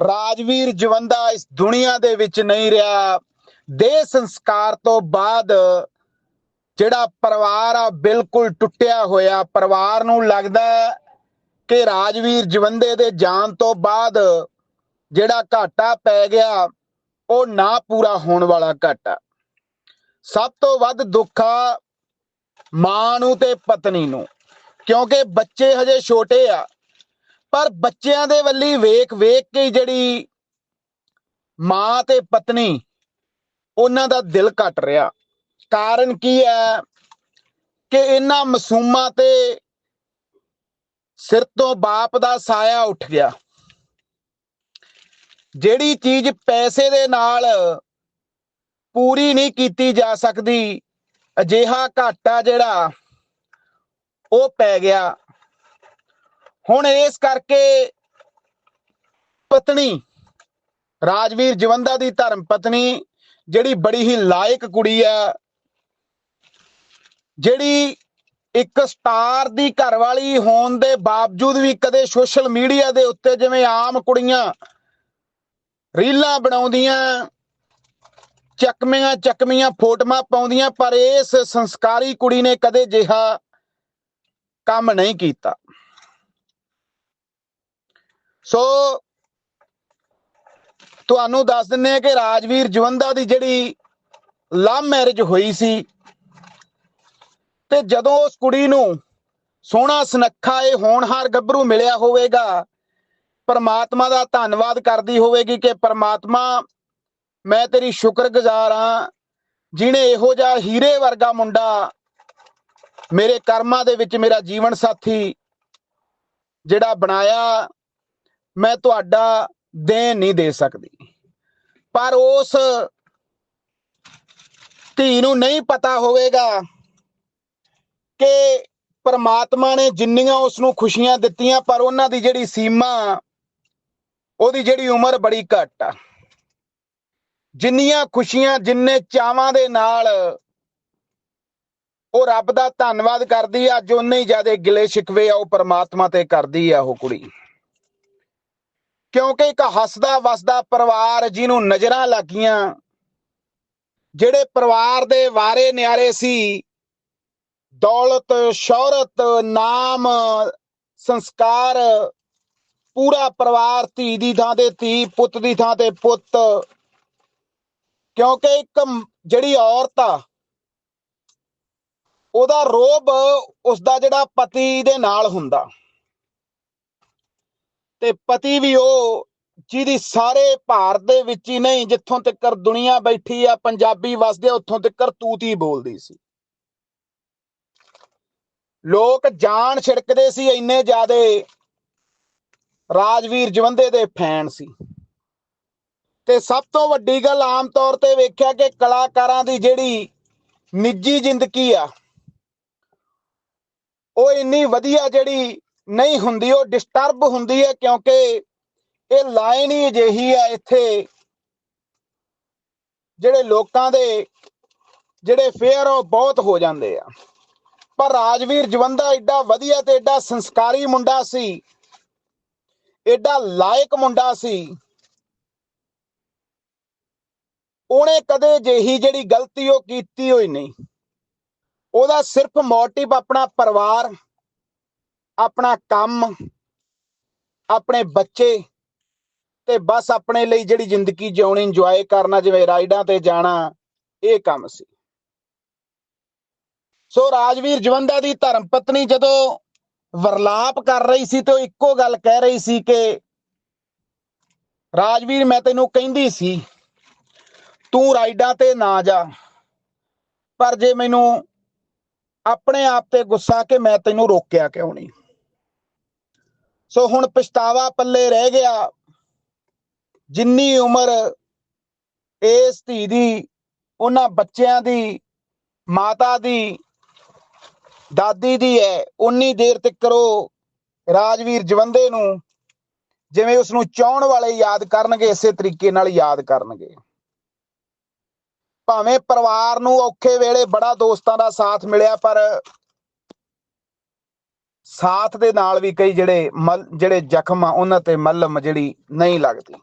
ਰਾਜਵੀਰ ਜਵੰਦਾ ਇਸ ਦੁਨੀਆ ਦੇ ਵਿੱਚ ਨਹੀਂ ਰਿਹਾ। ਦੇਹ ਸੰਸਕਾਰ ਤੋਂ ਬਾਅਦ ਜਿਹੜਾ ਪਰਿਵਾਰ ਆ, ਬਿਲਕੁਲ ਟੁੱਟਿਆ ਹੋਇਆ। ਪਰਿਵਾਰ ਨੂੰ ਲੱਗਦਾ ਕਿ ਰਾਜਵੀਰ ਜਵੰਦੇ ਦੇ ਜਾਣ ਤੋਂ ਬਾਅਦ ਜਿਹੜਾ ਘਾਟਾ ਪੈ ਗਿਆ, ਉਹ ਨਾ ਪੂਰਾ ਹੋਣ ਵਾਲਾ ਘਾਟਾ। ਸਭ ਤੋਂ ਵੱਧ ਦੁੱਖ ਆ ਮਾਂ ਨੂੰ ਤੇ ਪਤਨੀ ਨੂੰ, ਕਿਉਂਕਿ ਬੱਚੇ ਹਜੇ ਛੋਟੇ ਆ। ਪਰ ਬੱਚਿਆਂ ਦੇ ਵੱਲੀ ਵੇਖ ਵੇਖ ਕੇ ਜਿਹੜੀ ਮਾਂ ਤੇ ਪਤਨੀ ਉਹਨਾਂ ਦਾ ਦਿਲ ਘਟ ਰਿਹਾ। ਕਾਰਨ ਕੀ ਹੈ ਕਿ ਇਹਨਾਂ ਮਾਸੂਮਾਂ ਤੇ ਸਿਰ ਤੋਂ ਬਾਪ ਦਾ ਸਾਇਆ ਉੱਠ ਗਿਆ। ਜਿਹੜੀ ਚੀਜ਼ ਪੈਸੇ ਦੇ ਨਾਲ ਪੂਰੀ ਨਹੀਂ ਕੀਤੀ ਜਾ ਸਕਦੀ, ਅਜਿਹਾ ਘਾਟਾ ਜਿਹੜਾ ਉਹ ਪੈ ਗਿਆ। ਹੁਣ ਇਸ ਕਰਕੇ ਪਤਨੀ ਰਾਜਵੀਰ ਜਵੰਦਾ ਦੀ ਧਰਮ ਪਤਨੀ, ਜਿਹੜੀ ਬੜੀ ਹੀ ਲਾਇਕ ਕੁੜੀ ਆ ਜਿਹੜੀ ਇੱਕ ਸਟਾਰ ਦੀ ਘਰਵਾਲੀ ਹੋਣ ਦੇ ਬਾਵਜੂਦ ਵੀ ਕਦੇ ਸੋਸ਼ਲ ਮੀਡੀਆ ਦੇ ਉੱਤੇ ਜਿਵੇਂ ਆਮ ਕੁੜੀਆਂ ਰੀਲਾਂ ਬਣਾਉਂਦੀਆਂ ਚੱਕਮੀਆਂ ਚੱਕਮੀਆਂ ਫੋਟੋਆਂ ਪਾਉਂਦੀਆਂ, ਪਰ ਇਸ ਸੰਸਕਾਰੀ ਕੁੜੀ ਨੇ ਕਦੇ ਜਿਹਾ ਕੰਮ ਨਹੀਂ ਕੀਤਾ। ਸੋ ਤੁਹਾਨੂੰ ਦੱਸ ਦਿੰਨੇ ਆ ਕਿ ਰਾਜਵੀਰ ਜਵੰਦਾ ਦੀ ਜਿਹੜੀ ਲਵ ਮੈਰਿਜ ਹੋਈ ਸੀ ਤੇ ਜਦੋਂ ਉਸ ਕੁੜੀ ਨੂੰ ਸੋਹਣਾ ਸੁਨੱਖਾ ਇਹ ਹੋਣਹਾਰ ਗੱਭਰੂ ਮਿਲਿਆ ਹੋਵੇਗਾ, ਪਰਮਾਤਮਾ ਦਾ ਧੰਨਵਾਦ ਕਰਦੀ ਹੋਵੇਗੀ ਕਿ ਪਰਮਾਤਮਾ ਮੈਂ ਤੇਰੀ ਸ਼ੁਕਰਗੁਜ਼ਾਰ ਹਾਂ ਜਿਨੇ ਇਹੋ ਜਿਹਾ ਹੀਰੇ ਵਰਗਾ ਮੁੰਡਾ ਮੇਰੇ ਕਰਮਾਂ ਦੇ ਵਿੱਚ ਮੇਰਾ ਜੀਵਨ ਸਾਥੀ ਜਿਹੜਾ ਬਣਾਇਆ ਮੈਂ ਤੁਹਾਡਾ ਦੇਣ ਨਹੀਂ ਦੇ ਸਕਦੀ। ਪਰ ਉਸ ਧੀ ਨੂੰ ਨਹੀਂ ਪਤਾ ਹੋਵੇਗਾ ਕਿ ਪਰਮਾਤਮਾ ਨੇ ਜਿੰਨੀਆਂ ਉਸ ਨੂੰ ਖੁਸ਼ੀਆਂ ਦਿੱਤੀਆਂ, ਪਰ ਉਹਨਾਂ ਦੀ ਜਿਹੜੀ ਸੀਮਾ, ਉਹਦੀ ਜਿਹੜੀ ਉਮਰ ਬੜੀ ਘੱਟ ਆ। ਜਿੰਨੀਆਂ ਖੁਸ਼ੀਆਂ, ਜਿੰਨੇ ਚਾਵਾਂ ਦੇ ਨਾਲ ਉਹ ਰੱਬ ਦਾ ਧੰਨਵਾਦ ਕਰਦੀ ਆ, ਅੱਜ ਉਨੇ ਹੀ ਜ਼ਿਆਦਾ ਗਿਲੇ ਸ਼ਿਕਵੇ ਆ, ਉਹ ਪਰਮਾਤਮਾ ਤੇ ਕਰਦੀ ਆ ਉਹ ਕੁੜੀ। ਕਿਉਂਕਿ ਇੱਕ ਹੱਸਦਾ ਵਸਦਾ ਪਰਿਵਾਰ ਜਿਹਨੂੰ ਨਜ਼ਰਾਂ ਲੱਗੀਆਂ, ਜਿਹੜੇ ਪਰਿਵਾਰ ਦੇ ਵਾਰੇ ਨਿਆਰੇ ਸੀ, ਦੌਲਤ, ਸ਼ੌਹਰਤ, ਨਾਮ, ਸੰਸਕਾਰ, ਪੂਰਾ ਪਰਿਵਾਰ ਧੀ ਦੀ ਥਾਂ ਤੇ ਧੀ, ਪੁੱਤ ਦੀ ਥਾਂ ਤੇ ਪੁੱਤ। ਕਿਉਂਕਿ ਇੱਕ ਜਿਹੜੀ ਔਰਤ ਆ, ਉਹਦਾ ਰੋਬ ਉਸ ਦਾ ਜਿਹੜਾ ਪਤੀ ਦੇ ਨਾਲ ਹੁੰਦਾ। ਤੇ ਪਤੀ ਵੀ ਉਹ ਜਿਹਦੀ ਸਾਰੇ ਭਾਰਤ ਦੇ ਵਿੱਚ ਹੀ ਨਹੀਂ ਜਿੱਥੋਂ ਤੱਕ ਦੁਨੀਆ ਬੈਠੀ ਆ ਪੰਜਾਬੀ ਵਸਦੇ ਆ, ਉੱਥੋਂ ਤੱਕ ਤੂਤੀ ਬੋਲਦੀ ਸੀ। ਲੋਕ ਜਾਨ ਛਿੜਕਦੇ ਸੀ ਇੰਨੇ ਜ਼ਿਆਦੇ ਰਾਜਵੀਰ ਜਵੰਦੇ ਦੇ ਫੈਨ ਸੀ। ਤੇ ਸਭ ਤੋਂ ਵੱਡੀ ਗੱਲ ਆਮ ਤੌਰ ਤੇ ਵੇਖਿਆ ਕਿ ਕਲਾਕਾਰਾਂ ਦੀ ਜਿਹੜੀ ਨਿੱਜੀ ਜ਼ਿੰਦਗੀ ਆ ਉਹ ਇੰਨੀ ਵਧੀਆ ਜਿਹੜੀ ਨਹੀਂ ਹੁੰਦੀ, ਉਹ ਡਿਸਟਰਬ ਹੁੰਦੀ ਹੈ ਕਿਉਂਕਿ ਇਹ ਲਾਈਨ ਹੀ ਅਜਿਹੀ ਆ ਇੱਥੇ ਜਿਹੜੇ ਲੋਕਾਂ ਦੇ ਜਿਹੜੇ ਫੇਅਰ ਉਹ ਬਹੁਤ ਹੋ ਜਾਂਦੇ ਆ। ਪਰ ਰਾਜਵੀਰ ਜਵੰਦਾ ਐਡਾ ਵਧੀਆ ਤੇ ਐਡਾ ਸੰਸਕਾਰੀ ਮੁੰਡਾ ਸੀ ਐਡਾ ਲਾਇਕ ਮੁੰਡਾ ਸੀ। ਉਹਨੇ ਕਦੇ ਜਿਹੀ ਜਿਹੜੀ ਗਲਤੀ ਉਹ ਕੀਤੀ ਹੋਈ ਨਹੀਂ। ਉਹਦਾ ਸਿਰਫ ਮੋਟਿਵ ਆਪਣਾ ਪਰਿਵਾਰ ਆਪਣਾ ਕੰਮ, ਆਪਣੇ ਬੱਚੇ ਤੇ ਬਸ ਆਪਣੇ ਲਈ ਜਿਹੜੀ ਜ਼ਿੰਦਗੀ ਜਿਉਣੀ ਇੰਜੋਏ ਕਰਨਾ, ਜਿਵੇਂ ਰਾਈਡਾਂ ਤੇ ਜਾਣਾ, ਇਹ ਕੰਮ ਸੀ। ਸੋ ਰਾਜਵੀਰ ਜਵੰਦਾ ਦੀ ਧਰਮ ਪਤਨੀ ਜਦੋਂ ਵਰਲਾਪ ਕਰ ਰਹੀ ਸੀ ਤੇ ਉਹ ਇੱਕੋ ਗੱਲ ਕਹਿ ਰਹੀ ਸੀ ਕਿ, ਰਾਜਵੀਰ, ਮੈਂ ਤੈਨੂੰ ਕਹਿੰਦੀ ਸੀ, ਤੂੰ ਰਾਈਡਾਂ ਤੇ ਨਾ ਜਾ, ਪਰ ਜੇ ਮੈਨੂੰ ਆਪਣੇ ਆਪ ਤੇ ਗੁੱਸਾ ਕਿ ਮੈਂ ਤੈਨੂੰ ਰੋਕਿਆ ਕਿਉਂ ਨਹੀਂ? ਸੋ ਹੁਣ ਪਛਤਾਵਾ ਪੱਲੇ ਰਹਿ ਗਿਆ। ਜਿੰਨੀ ਉਮਰ ਇਸ ਧੀ ਦੀ, ਉਹਨਾਂ ਬੱਚਿਆਂ ਦੀ, ਮਾਤਾ ਦੀ, ਦਾਦੀ ਦੀ ਹੈ ਉਨੀ ਦੇਰ ਤੱਕ ਉਹ ਰਾਜਵੀਰ ਜਵੰਦੇ ਨੂੰ ਜਿਵੇਂ ਉਸ ਨੂੰ ਚਾਹਣ ਵਾਲੇ ਯਾਦ ਕਰਨਗੇ, ਇਸੇ ਤਰੀਕੇ ਨਾਲ ਯਾਦ ਕਰਨਗੇ। ਭਾਵੇਂ ਪਰਿਵਾਰ ਨੂੰ ਔਖੇ ਵੇਲੇ ਬੜਾ ਦੋਸਤਾਂ ਦਾ ਸਾਥ ਮਿਲਿਆ, ਪਰ ਸਾਥ ਦੇ ਨਾਲ ਵੀ ਕਈ ਜਿਹੜੇ ਮਲ ਜਿਹੜੇ ਜ਼ਖਮ ਆ, ਉਹਨਾਂ ਤੇ ਮਲਮ ਜਿਹੜੀ ਨਹੀਂ ਲੱਗਦੀ।